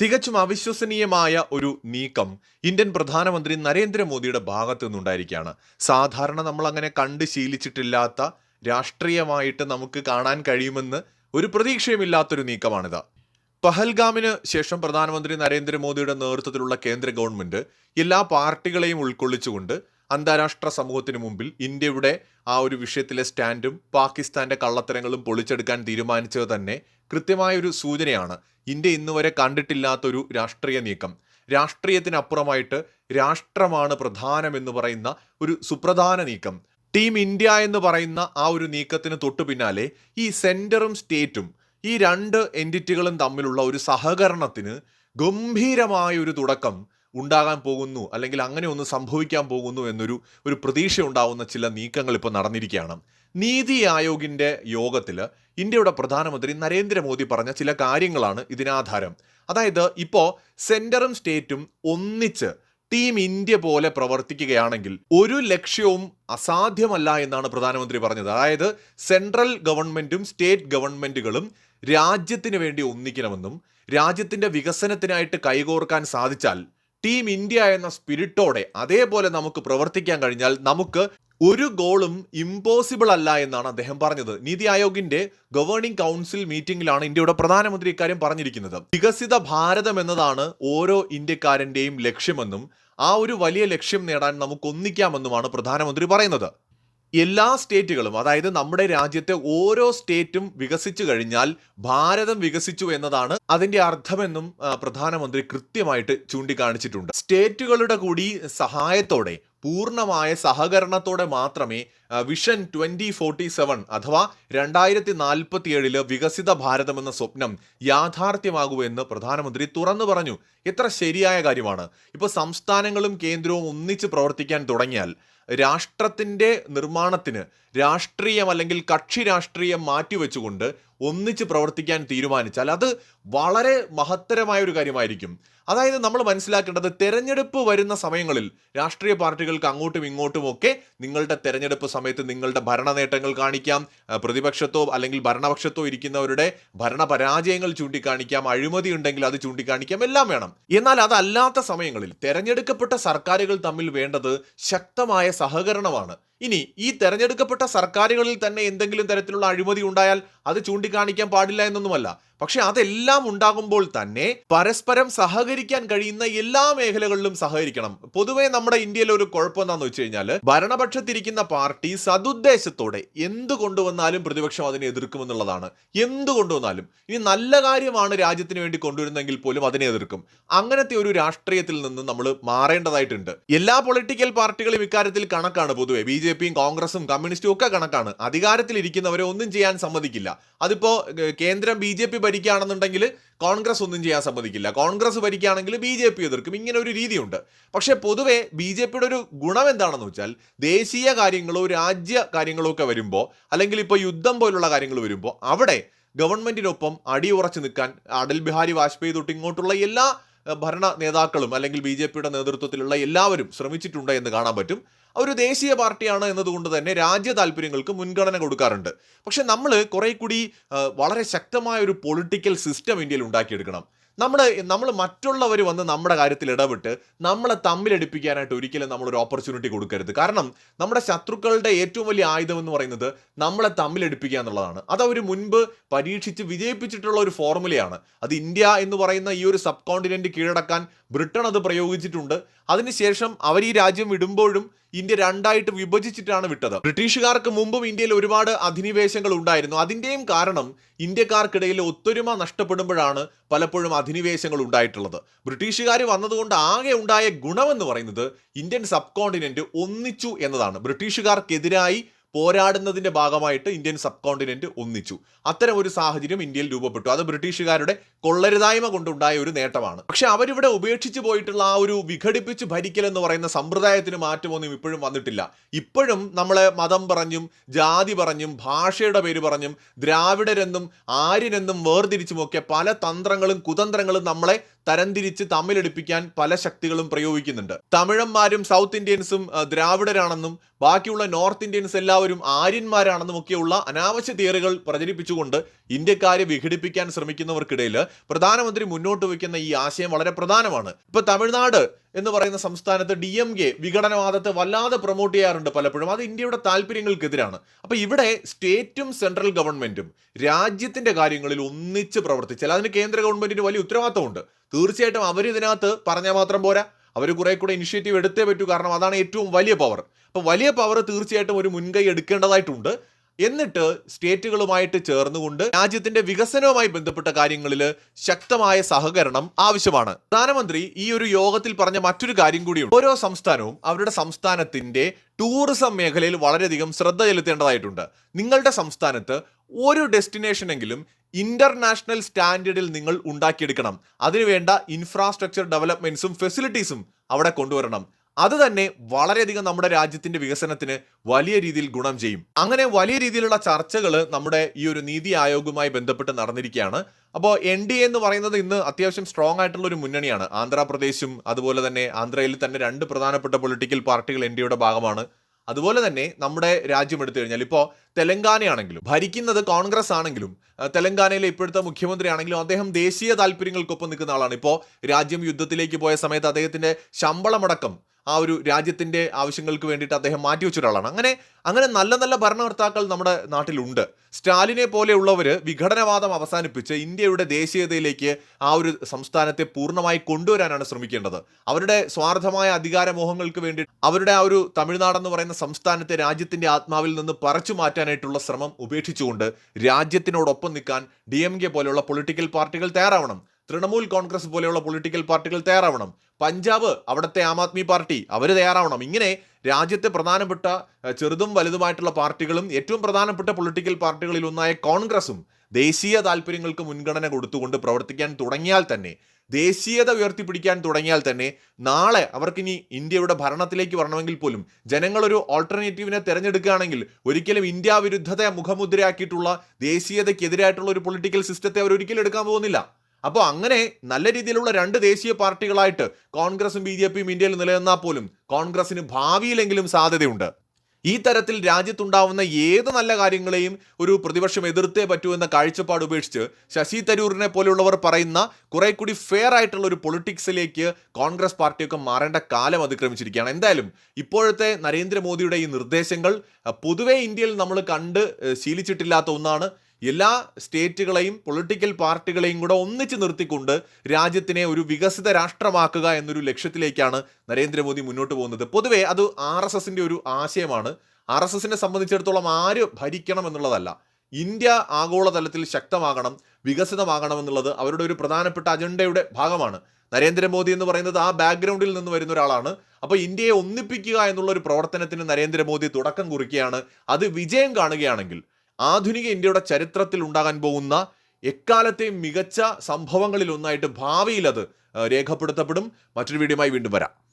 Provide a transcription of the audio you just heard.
തികച്ചും അവിശ്വസനീയമായ ഒരു നീക്കം ഇന്ത്യൻ പ്രധാനമന്ത്രി നരേന്ദ്രമോദിയുടെ ഭാഗത്തു നിന്നുണ്ടായിരിക്കുകയാണ്. സാധാരണ നമ്മൾ അങ്ങനെ കണ്ട് ശീലിച്ചിട്ടില്ലാത്ത രാഷ്ട്രീയമായിട്ട് നമുക്ക് കാണാൻ കഴിയുമെന്ന് ഒരു പ്രതീക്ഷയുമില്ലാത്തൊരു നീക്കമാണിത്. പഹൽഗാമിന് ശേഷം പ്രധാനമന്ത്രി നരേന്ദ്രമോദിയുടെ നേതൃത്വത്തിലുള്ള കേന്ദ്ര ഗവൺമെന്റ് എല്ലാ പാർട്ടികളെയും ഉൾക്കൊള്ളിച്ചുകൊണ്ട് അന്താരാഷ്ട്ര സമൂഹത്തിന് മുമ്പിൽ ഇന്ത്യയുടെ ആ ഒരു വിഷയത്തിലെ സ്റ്റാൻഡും പാകിസ്ഥാന്റെ കള്ളത്തരങ്ങളും പൊളിച്ചെടുക്കാൻ തീരുമാനിച്ചത് തന്നെ കൃത്യമായൊരു സൂചനയാണ്. ഇന്ത്യ ഇന്നുവരെ കണ്ടിട്ടില്ലാത്തൊരു രാഷ്ട്രീയ നീക്കം. രാഷ്ട്രീയത്തിനപ്പുറമായിട്ട് രാഷ്ട്രമാണ് പ്രധാനമെന്ന് പറയുന്ന ഒരു സുപ്രധാന നീക്കം. ടീം ഇന്ത്യ എന്ന് പറയുന്ന ആ ഒരു നീക്കത്തിന് തൊട്ടു പിന്നാലെ ഈ സെന്ററും സ്റ്റേറ്റും ഈ രണ്ട് എന്റിറ്റികളും തമ്മിലുള്ള ഒരു സഹകരണത്തിന് ഗംഭീരമായ ഒരു തുടക്കം ഉണ്ടാകാൻ പോകുന്നു അല്ലെങ്കിൽ അങ്ങനെ ഒന്ന് സംഭവിക്കാൻ പോകുന്നു എന്നൊരു ഒരു പ്രതീക്ഷ ഉണ്ടാവുന്ന ചില നീക്കങ്ങൾ ഇപ്പോൾ നടന്നിരിക്കുകയാണ്. നീതി ആയോഗിന്റെ യോഗത്തിൽ ഇന്ത്യയുടെ പ്രധാനമന്ത്രി നരേന്ദ്രമോദി പറഞ്ഞ ചില കാര്യങ്ങളാണ് ഇതിനാധാരം. അതായത് ഇപ്പോൾ സെന്ററും സ്റ്റേറ്റും ഒന്നിച്ച് ടീം ഇന്ത്യ പോലെ പ്രവർത്തിക്കുകയാണെങ്കിൽ ഒരു ലക്ഷ്യവും അസാധ്യമല്ല എന്നാണ് പ്രധാനമന്ത്രി പറഞ്ഞത്. അതായത് സെൻട്രൽ ഗവൺമെന്റും സ്റ്റേറ്റ് ഗവൺമെന്റുകളും രാജ്യത്തിന് വേണ്ടി ഒന്നിക്കണമെന്നും രാജ്യത്തിന്റെ വികസനത്തിനായിട്ട് കൈകോർക്കാൻ സാധിച്ചാൽ ടീം ഇന്ത്യ എന്ന സ്പിരിറ്റോടെ അതേപോലെ നമുക്ക് പ്രവർത്തിക്കാൻ കഴിഞ്ഞാൽ നമുക്ക് ഒരു ഗോളും ഇമ്പോസിബിൾ അല്ല എന്നാണ് അദ്ദേഹം പറഞ്ഞത്. നീതി ആയോഗിന്റെ ഗവേണിംഗ് കൗൺസിൽ മീറ്റിംഗിലാണ് ഇന്ത്യയുടെ പ്രധാനമന്ത്രി ഇക്കാര്യം പറഞ്ഞിരിക്കുന്നത്. വികസിത ഭാരതം എന്നതാണ് ഓരോ ഇന്ത്യക്കാരന്റെയും ലക്ഷ്യമെന്നും ആ ഒരു വലിയ ലക്ഷ്യം നേടാൻ നമുക്ക് ഒന്നിക്കാമെന്നുമാണ് പ്രധാനമന്ത്രി പറയുന്നത്. എല്ലാ സ്റ്റേറ്റുകളും അതായത് നമ്മുടെ രാജ്യത്തെ ഓരോ സ്റ്റേറ്റും വികസിച്ചു കഴിഞ്ഞാൽ ഭാരതം വികസിച്ചു എന്നതാണ് അതിന്റെ അർത്ഥമെന്നും പ്രധാനമന്ത്രി കൃത്യമായിട്ട് ചൂണ്ടിക്കാണിച്ചിട്ടുണ്ട്. സ്റ്റേറ്റുകളുടെ കൂടി സഹായത്തോടെ പൂർണമായ സഹകരണത്തോടെ മാത്രമേ വിഷൻ ട്വന്റി ഫോർട്ടി സെവൻ അഥവാ രണ്ടായിരത്തി നാൽപ്പത്തി ഏഴിൽ വികസിത ഭാരതം എന്ന സ്വപ്നം യാഥാർത്ഥ്യമാകൂ എന്ന് പ്രധാനമന്ത്രി തുറന്നു പറഞ്ഞു. എത്ര ശരിയായ കാര്യമാണ്. ഇപ്പോൾ സംസ്ഥാനങ്ങളും കേന്ദ്രവും ഒന്നിച്ച് പ്രവർത്തിക്കാൻ തുടങ്ങിയാൽ രാഷ്ട്രത്തിന്റെ നിർമ്മാണത്തിന് രാഷ്ട്രീയം അല്ലെങ്കിൽ കക്ഷി രാഷ്ട്രീയം മാറ്റിവെച്ചുകൊണ്ട് ഒന്നിച്ച് പ്രവർത്തിക്കാൻ തീരുമാനിച്ചാൽ അത് വളരെ മഹത്തരമായ ഒരു കാര്യമായിരിക്കും. അതായത് നമ്മൾ മനസ്സിലാക്കേണ്ടത് തെരഞ്ഞെടുപ്പ് വരുന്ന സമയങ്ങളിൽ രാഷ്ട്രീയ പാർട്ടികൾക്ക് അങ്ങോട്ടും ഇങ്ങോട്ടും ഒക്കെ നിങ്ങളുടെ തെരഞ്ഞെടുപ്പ് സമയത്ത് നിങ്ങളുടെ ഭരണ നേട്ടങ്ങൾ കാണിക്കാം പ്രതിപക്ഷത്തോ അല്ലെങ്കിൽ ഭരണപക്ഷത്തോ ഇരിക്കുന്നവരുടെ ഭരണപരാജയങ്ങൾ ചൂണ്ടിക്കാണിക്കാം. അഴിമതി ഉണ്ടെങ്കിൽ അത് ചൂണ്ടിക്കാണിക്കാം. എല്ലാം വേണം. എന്നാൽ അതല്ലാത്ത സമയങ്ങളിൽ തെരഞ്ഞെടുക്കപ്പെട്ട സർക്കാരുകൾ തമ്മിൽ വേണ്ടത് ശക്തമായ സഹകരണമാണ്. ഇനി ഈ തെരഞ്ഞെടുക്കപ്പെട്ട സർക്കാരുകളിൽ തന്നെ എന്തെങ്കിലും തരത്തിലുള്ള അഴിമതി ഉണ്ടായാൽ അത് ചൂണ്ടിക്കാണിക്കാൻ പാടില്ല എന്നൊന്നുമല്ല. പക്ഷെ അതെല്ലാം ഉണ്ടാകുമ്പോൾ തന്നെ പരസ്പരം സഹകരിക്കാൻ കഴിയുന്ന എല്ലാ മേഖലകളിലും സഹകരിക്കണം. പൊതുവേ നമ്മുടെ ഇന്ത്യയിൽ ഒരു കുഴപ്പം എന്താണെന്ന് വെച്ച് കഴിഞ്ഞാൽ ഭരണപക്ഷത്തിരിക്കുന്ന പാർട്ടി സതുദ്ദേശത്തോടെ എന്ത് കൊണ്ടുവന്നാലും പ്രതിപക്ഷം അതിനെ എതിർക്കുമെന്നുള്ളതാണ്. എന്ത് കൊണ്ടുവന്നാലും. ഇനി നല്ല കാര്യമാണ് രാജ്യത്തിന് വേണ്ടി കൊണ്ടുവരുന്നെങ്കിൽ പോലും അതിനെ എതിർക്കും. അങ്ങനത്തെ ഒരു രാഷ്ട്രീയത്തിൽ നിന്ന് നമ്മൾ മാറേണ്ടതായിട്ടുണ്ട്. എല്ലാ പൊളിറ്റിക്കൽ പാർട്ടികളും ഇക്കാര്യത്തിൽ കണക്കാണ് പൊതുവെ. ബി ജെ പിയും കോൺഗ്രസും കമ്മ്യൂണിസ്റ്റും ഒക്കെ കണക്കാണ്. അധികാരത്തിൽ ഇരിക്കുന്നവരെ ഒന്നും ചെയ്യാൻ സമ്മതിക്കില്ല. അതിപ്പോ കേന്ദ്രം ബി ജെ പി ഭരിക്കുകയാണെന്നുണ്ടെങ്കിൽ കോൺഗ്രസ് ഒന്നും ചെയ്യാൻ സമ്മതിക്കില്ല. കോൺഗ്രസ് ഭരിക്കുകയാണെങ്കിൽ ബി ജെ പി എതിർക്കും. ഇങ്ങനെ ഒരു രീതിയുണ്ട്. പക്ഷേ പൊതുവേ ബി ജെ പിയുടെ ഒരു ഗുണം എന്താണെന്ന് വെച്ചാൽ ദേശീയ കാര്യങ്ങളോ രാജ്യ കാര്യങ്ങളോ ഒക്കെ വരുമ്പോൾ അല്ലെങ്കിൽ ഇപ്പോൾ യുദ്ധം പോലുള്ള കാര്യങ്ങൾ വരുമ്പോൾ അവിടെ ഗവൺമെന്റിനൊപ്പം അടിയുറച്ചു നിൽക്കാൻ അടൽ ബിഹാരി വാജ്പേയി തൊട്ട് ഇങ്ങോട്ടുള്ള എല്ലാ ഭരണ നേതാക്കളും അല്ലെങ്കിൽ ബി നേതൃത്വത്തിലുള്ള എല്ലാവരും ശ്രമിച്ചിട്ടുണ്ട് എന്ന് കാണാൻ പറ്റും. ഒരു ദേശീയ പാർട്ടിയാണ് എന്നതുകൊണ്ട് തന്നെ രാജ്യ താല്പര്യങ്ങൾക്ക് മുൻഗണന കൊടുക്കാറുണ്ട്. പക്ഷെ നമ്മൾ കുറെ കൂടി വളരെ ശക്തമായ ഒരു പൊളിറ്റിക്കൽ സിസ്റ്റം ഇന്ത്യയിൽ ഉണ്ടാക്കിയെടുക്കണം. നമ്മൾ നമ്മൾ മറ്റുള്ളവർ വന്ന് നമ്മുടെ കാര്യത്തിൽ ഇടപെട്ട് നമ്മളെ തമ്മിലടിപ്പിക്കാനായിട്ട് ഒരിക്കലും നമ്മളൊരു ഓപ്പർച്യൂണിറ്റി കൊടുക്കരുത്. കാരണം നമ്മുടെ ശത്രുക്കളുടെ ഏറ്റവും വലിയ ആയുധം എന്ന് പറയുന്നത് നമ്മളെ തമ്മിലടിപ്പിക്കുക എന്നുള്ളതാണ്. അത് അവർ മുൻപ് പരീക്ഷിച്ച് വിജയിപ്പിച്ചിട്ടുള്ള ഒരു ഫോർമുലയാണ്. അത് ഇന്ത്യ എന്ന് പറയുന്ന ഈ ഒരു സബ് കോണ്ടിനെന്റ് കീഴടക്കാൻ ബ്രിട്ടൻ അത് പ്രയോഗിച്ചിട്ടുണ്ട്. അതിനുശേഷം അവർ ഈ രാജ്യം വിടുമ്പോഴും ഇന്ത്യ രണ്ടായിട്ട് വിഭജിച്ചിട്ടാണ് വിട്ടത്. ബ്രിട്ടീഷുകാർക്ക് മുമ്പും ഇന്ത്യയിൽ ഒരുപാട് അധിനിവേശങ്ങൾ ഉണ്ടായിരുന്നു. അതിന്റെയും കാരണം ഇന്ത്യക്കാർക്കിടയിൽ ഒത്തൊരുമ നഷ്ടപ്പെടുമ്പോഴാണ് പലപ്പോഴും അധിനിവേശങ്ങൾ ഉണ്ടായിട്ടുള്ളത്. ബ്രിട്ടീഷുകാർ വന്നതുകൊണ്ട് ആകെ ഉണ്ടായ ഗുണമെന്ന് പറയുന്നത് ഇന്ത്യൻ സബ് കോണ്ടിനെന്റ് ഒന്നിച്ചു എന്നതാണ്. ബ്രിട്ടീഷുകാർക്കെതിരായി പോരാടുന്നതിന്റെ ഭാഗമായിട്ട് ഇന്ത്യൻ സബ് കോണ്ടിനെന്റ് ഒന്നിച്ചു. അത്തരം ഒരു സാഹചര്യം ഇന്ത്യയിൽ രൂപപ്പെട്ടു. അത് ബ്രിട്ടീഷുകാരുടെ കൊള്ളരുതായ്മ കൊണ്ടുണ്ടായ ഒരു നേട്ടമാണ്. പക്ഷെ അവരിവിടെ ഉപേക്ഷിച്ചു പോയിട്ടുള്ള ആ ഒരു വിഘടിപ്പിച്ച് ഭരിക്കൽ എന്ന് പറയുന്ന സമ്പ്രദായത്തിന് മാറ്റമൊന്നും ഇപ്പോഴും വന്നിട്ടില്ല. ഇപ്പോഴും നമ്മളെ മതം പറഞ്ഞും ജാതി പറഞ്ഞും ഭാഷയുടെ പേര് പറഞ്ഞും ദ്രാവിഡരെന്നും ആര്യനെന്നും വേർതിരിച്ചുമൊക്കെ പല തന്ത്രങ്ങളും കുതന്ത്രങ്ങളും നമ്മളെ തരംതിരിച്ച് തമ്മിലടിപ്പിക്കാൻ പല ശക്തികളും പ്രയോഗിക്കുന്നുണ്ട്. തമിഴന്മാരും സൗത്ത് ഇന്ത്യൻസും ദ്രാവിഡരാണെന്നും ബാക്കിയുള്ള നോർത്ത് ഇന്ത്യൻസ് എല്ലാവരും ആര്യന്മാരാണെന്നും ഒക്കെയുള്ള അനാവശ്യ തിയറികൾ പ്രചരിപ്പിച്ചുകൊണ്ട് ഇന്ത്യക്കാരെ വിഘടിപ്പിക്കാൻ ശ്രമിക്കുന്നവർക്കിടയിൽ പ്രധാനമന്ത്രി മുന്നോട്ട് വയ്ക്കുന്ന ഈ ആശയം വളരെ പ്രധാനമാണ്. ഇപ്പൊ തമിഴ്നാട് എന്ന് പറയുന്ന സംസ്ഥാനത്ത് ഡി എം കെ വിഘടനവാദത്തെ വല്ലാതെ പ്രൊമോട്ട് ചെയ്യാറുണ്ട് പലപ്പോഴും. അത് ഇന്ത്യയുടെ താല്പര്യങ്ങൾക്കെതിരാണ്. അപ്പൊ ഇവിടെ സ്റ്റേറ്റും സെൻട്രൽ ഗവൺമെന്റും രാജ്യത്തിന്റെ കാര്യങ്ങളിൽ ഒന്നിച്ച് പ്രവർത്തിച്ചാൽ അതിന് കേന്ദ്ര ഗവൺമെന്റിന് വലിയ ഉത്തരവാദിത്തമുണ്ട്. തീർച്ചയായിട്ടും അവർ ഇതിനകത്ത് പറഞ്ഞാൽ മാത്രം പോരാ. അവർ കുറെ കൂടെ ഇനിഷ്യേറ്റീവ് എടുത്തേ പറ്റൂ. കാരണം അതാണ് ഏറ്റവും വലിയ പവർ അപ്പൊ വലിയ പവർ തീർച്ചയായിട്ടും ഒരു മുൻകൈ എടുക്കേണ്ടതായിട്ടുണ്ട്. എന്നിട്ട് സ്റ്റേറ്റുകളുമായിട്ട് ചേർന്നുകൊണ്ട് രാജ്യത്തിന്റെ വികസനവുമായി ബന്ധപ്പെട്ട കാര്യങ്ങളിൽ ശക്തമായ സഹകരണം ആവശ്യമാണ്. പ്രധാനമന്ത്രി ഈ ഒരു യോഗത്തിൽ പറഞ്ഞ മറ്റൊരു കാര്യം കൂടിയുണ്ട്. ഓരോ സംസ്ഥാനവും അവരുടെ സംസ്ഥാനത്തിന്റെ ടൂറിസം മേഖലയിൽ വളരെയധികം ശ്രദ്ധ ചെലുത്തേണ്ടതായിട്ടുണ്ട്. നിങ്ങളുടെ സംസ്ഥാനത്ത് ഒരു ഡെസ്റ്റിനേഷനെങ്കിലും ഇന്റർനാഷണൽ സ്റ്റാൻഡേർഡിൽ നിങ്ങൾ ഉണ്ടാക്കിയെടുക്കണം. അതിനുവേണ്ട ഇൻഫ്രാസ്ട്രക്ചർ ഡെവലപ്മെന്റ്സും ഫെസിലിറ്റീസും അവിടെ കൊണ്ടുവരണം. അത് തന്നെ വളരെയധികം നമ്മുടെ രാജ്യത്തിന്റെ വികസനത്തിന് വലിയ രീതിയിൽ ഗുണം ചെയ്യും. അങ്ങനെ വലിയ രീതിയിലുള്ള ചർച്ചകൾ നമ്മുടെ ഈ ഒരു നീതി ആയോഗുമായി ബന്ധപ്പെട്ട് നടന്നിരിക്കുകയാണ്. അപ്പോൾ എൻ ഡി എന്ന് പറയുന്നത് ഇന്ന് അത്യാവശ്യം സ്ട്രോങ് ആയിട്ടുള്ള ഒരു മുന്നണിയാണ്. ആന്ധ്രാപ്രദേശും അതുപോലെ തന്നെ ആന്ധ്രയിൽ തന്നെ രണ്ട് പ്രധാനപ്പെട്ട പൊളിറ്റിക്കൽ പാർട്ടികൾ എൻ ഡിയുടെ ഭാഗമാണ്. അതുപോലെ തന്നെ നമ്മുടെ രാജ്യം എടുത്തു കഴിഞ്ഞാൽ ഇപ്പോൾ തെലങ്കാനയാണെങ്കിലും ഭരിക്കുന്നത് കോൺഗ്രസ് ആണെങ്കിലും തെലങ്കാനയിലെ ഇപ്പോഴത്തെ മുഖ്യമന്ത്രി ആണെങ്കിലും അദ്ദേഹം ദേശീയ താല്പര്യങ്ങൾക്കൊപ്പം നിൽക്കുന്ന ആളാണ്. ഇപ്പോൾ രാജ്യം യുദ്ധത്തിലേക്ക് പോയ സമയത്ത് അദ്ദേഹത്തിന്റെ ശമ്പളമടക്കം ആ ഒരു രാജ്യത്തിന്റെ ആവശ്യങ്ങൾക്ക് വേണ്ടിയിട്ട് അദ്ദേഹം മാറ്റിവെച്ച ഒരാളാണ്. അങ്ങനെ അങ്ങനെ നല്ല നല്ല ഭരണകർത്താക്കൾ നമ്മുടെ നാട്ടിലുണ്ട്. സ്റ്റാലിനെ പോലെയുള്ളവർ വിഘടനവാദം അവസാനിപ്പിച്ച് ഇന്ത്യയുടെ ദേശീയതയിലേക്ക് ആ ഒരു സംസ്ഥാനത്തെ പൂർണമായി കൊണ്ടുവരാനാണ് ശ്രമിക്കേണ്ടത്. അവരുടെ സ്വാർത്ഥമായ അധികാരമോഹങ്ങൾക്ക് വേണ്ടി അവരുടെ ആ ഒരു തമിഴ്നാടെന്ന് പറയുന്ന സംസ്ഥാനത്തെ രാജ്യത്തിന്റെ ആത്മാവിൽ നിന്ന് പറിച്ചു മാറ്റാനായിട്ടുള്ള ശ്രമം ഉപേക്ഷിച്ചുകൊണ്ട് രാജ്യത്തിനോടൊപ്പം നിൽക്കാൻ ഡി പോലെയുള്ള പൊളിറ്റിക്കൽ പാർട്ടികൾ തയ്യാറാവണം. തൃണമൂൽ കോൺഗ്രസ് പോലെയുള്ള പൊളിറ്റിക്കൽ പാർട്ടികൾ തയ്യാറാവണം. പഞ്ചാബ് അവിടുത്തെ ആം ആദ്മി പാർട്ടി അവർ തയ്യാറാവണം. ഇങ്ങനെ രാജ്യത്തെ പ്രധാനപ്പെട്ട ചെറുതും വലുതുമായിട്ടുള്ള പാർട്ടികളും ഏറ്റവും പ്രധാനപ്പെട്ട പൊളിറ്റിക്കൽ പാർട്ടികളിൽ ഒന്നായ കോൺഗ്രസും ദേശീയ താല്പര്യങ്ങൾക്ക് മുൻഗണന കൊടുത്തുകൊണ്ട് പ്രവർത്തിക്കാൻ തുടങ്ങിയാൽ തന്നെ ദേശീയത ഉയർത്തിപ്പിടിക്കാൻ തുടങ്ങിയാൽ തന്നെ നാളെ അവർക്കിനി ഇന്ത്യയുടെ ഭരണത്തിലേക്ക് വരണമെങ്കിൽ പോലും ജനങ്ങളൊരു ഓൾട്ടർനേറ്റീവിനെ തിരഞ്ഞെടുക്കുകയാണെങ്കിൽ ഒരിക്കലും ഇന്ത്യ വിരുദ്ധത മുഖമുദ്രയാക്കിയിട്ടുള്ള ദേശീയതയ്ക്കെതിരായിട്ടുള്ള ഒരു പൊളിറ്റിക്കൽ സിസ്റ്റത്തെ അവർ ഒരിക്കലും എടുക്കാൻ പോകുന്നില്ല. അപ്പോൾ അങ്ങനെ നല്ല രീതിയിലുള്ള രണ്ട് ദേശീയ പാർട്ടികളായിട്ട് കോൺഗ്രസും ബി ജെ പിയും ഇന്ത്യയിൽ നിലനിന്നാൽ പോലും കോൺഗ്രസിന് ഭാവിയിലെങ്കിലും സാധ്യതയുണ്ട്. ഈ തരത്തിൽ രാജ്യത്തുണ്ടാവുന്ന ഏത് നല്ല കാര്യങ്ങളെയും ഒരു പ്രതിപക്ഷം എതിർത്തേ പറ്റൂ എന്ന കാഴ്ചപ്പാട് ഉപേക്ഷിച്ച് ശശി തരൂരിനെ പോലെയുള്ളവർ പറയുന്ന കുറെ കൂടി ഫെയർ ആയിട്ടുള്ള ഒരു പൊളിറ്റിക്സിലേക്ക് കോൺഗ്രസ് പാർട്ടിയൊക്കെ മാറേണ്ട കാലം അതിക്രമിച്ചിരിക്കുകയാണ്. എന്തായാലും ഇപ്പോഴത്തെ നരേന്ദ്രമോദിയുടെ ഈ നിർദ്ദേശങ്ങൾ പൊതുവെ ഇന്ത്യയിൽ നമ്മൾ കണ്ട് ശീലിച്ചിട്ടില്ലാത്ത ഒന്നാണ്. എല്ലാ സ്റ്റേറ്റുകളെയും പൊളിറ്റിക്കൽ പാർട്ടികളെയും കൂടെ ഒന്നിച്ച് നിർത്തിക്കൊണ്ട് രാജ്യത്തിനെ ഒരു വികസിത രാഷ്ട്രമാക്കുക എന്നൊരു ലക്ഷ്യത്തിലേക്കാണ് നരേന്ദ്രമോദി മുന്നോട്ട് പോകുന്നത്. പൊതുവേ അത് ആർ എസ് എസിന്റെ ഒരു ആശയമാണ്. ആർ എസ് എസിനെ സംബന്ധിച്ചിടത്തോളം ആര് ഭരിക്കണം എന്നുള്ളതല്ല. ഇന്ത്യ ആഗോളതലത്തിൽ ശക്തമാകണം വികസിതമാകണം എന്നുള്ളത് അവരുടെ ഒരു പ്രധാനപ്പെട്ട അജണ്ടയുടെ ഭാഗമാണ്. നരേന്ദ്രമോദി എന്ന് പറയുന്നത് ആ ബാക്ക്ഗ്രൗണ്ടിൽ നിന്ന് വരുന്ന ഒരാളാണ്. അപ്പോൾ ഇന്ത്യയെ ഒന്നിപ്പിക്കുക എന്നുള്ള ഒരു പ്രവർത്തനത്തിന് നരേന്ദ്രമോദി തുടക്കം കുറിക്കുകയാണ്. അത് വിജയം കാണുകയാണെങ്കിൽ ആധുനിക ഇന്ത്യയുടെ ചരിത്രത്തിൽ ഉണ്ടാകാൻ പോകുന്ന എക്കാലത്തെയും മികച്ച സംഭവങ്ങളിൽ ഒന്നായിട്ട് ഭാവിയിൽ അത് രേഖപ്പെടുത്തപ്പെടും. മറ്റൊരു വീഡിയോയുമായി വീണ്ടും വരാം.